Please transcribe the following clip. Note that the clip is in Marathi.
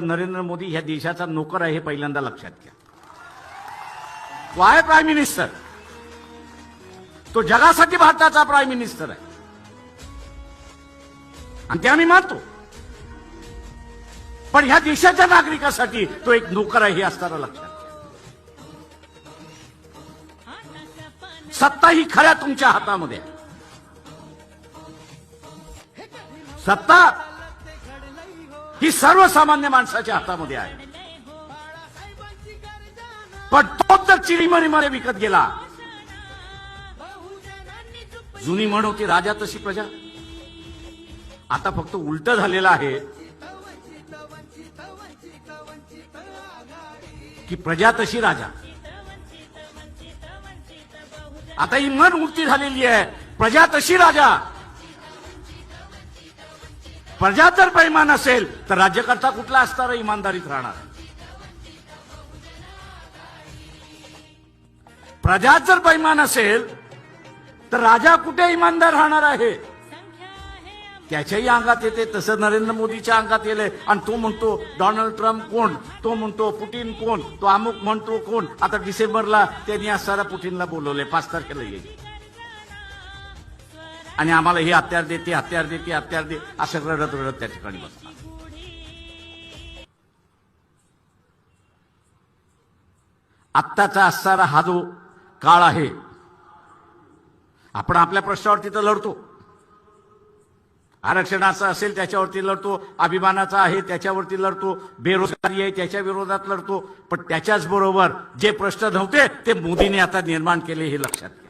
नरेंद्र मोदी ह्या देशाचा नोकर आहे हे पहिल्यांदा लक्षात घ्या. वाय प्राईम मिनिस्टर तो जगासाठी भारताचा प्राईम मिनिस्टर आहे. आणि ते आम्ही मानतो. पण ह्या देशाच्या नागरिकासाठी तो एक नोकर आहे हे असताना लक्षात घ्या. सत्ता ही खऱ्या तुमच्या हातामध्ये सत्ता ही सर्वसामान्य माणसाच्या हातामध्ये आहे. पण तो तर चिरीमरीमध्ये विकत गेला जुनी म्हण होती राजा तशी प्रजा. आता फक्त उलट झालेलं आहे की प्रजा तशी राजा. आता ही मन उलटी झालेली आहे प्रजा तशी राजा. प्रजा जर पैमान असेल तर राज्यकर्ता कुठला असणार इमानदारीत राहणार? प्रजा जर पैमान असेल तर राजा कुठे इमानदार राहणार आहे? त्याच्याही अंगात येते तसं नरेंद्र मोदीच्या अंगात येले. आणि तो म्हणतो डोनाल्ड ट्रम्प कोण? तो म्हणतो पुटीन कोण? तो अमुक म्हणतो कोण? आता डिसेंबरला त्यांनी आज सारा पुतीनला बोलवले पाच तारखेला येईल. आणि आम्हाला हे हत्यार दे ते हत्यार दे ते हत्यार दे असं रडत रडत त्या ठिकाणी बसणार आत्ताचा असणारा हा जो काळ आहे आपण आपल्या प्रश्नावरती तर लढतो. आरक्षणाचा असेल त्याच्यावरती लढतो अभिमानाचा आहे त्याच्यावरती लढतो बेरोजगारी आहे त्याच्या विरोधात लढतो पण त्याच्याच बरोबर जे प्रश्न नव्हते ते मोदींनी आता निर्माण केले हे लक्षात घ्या.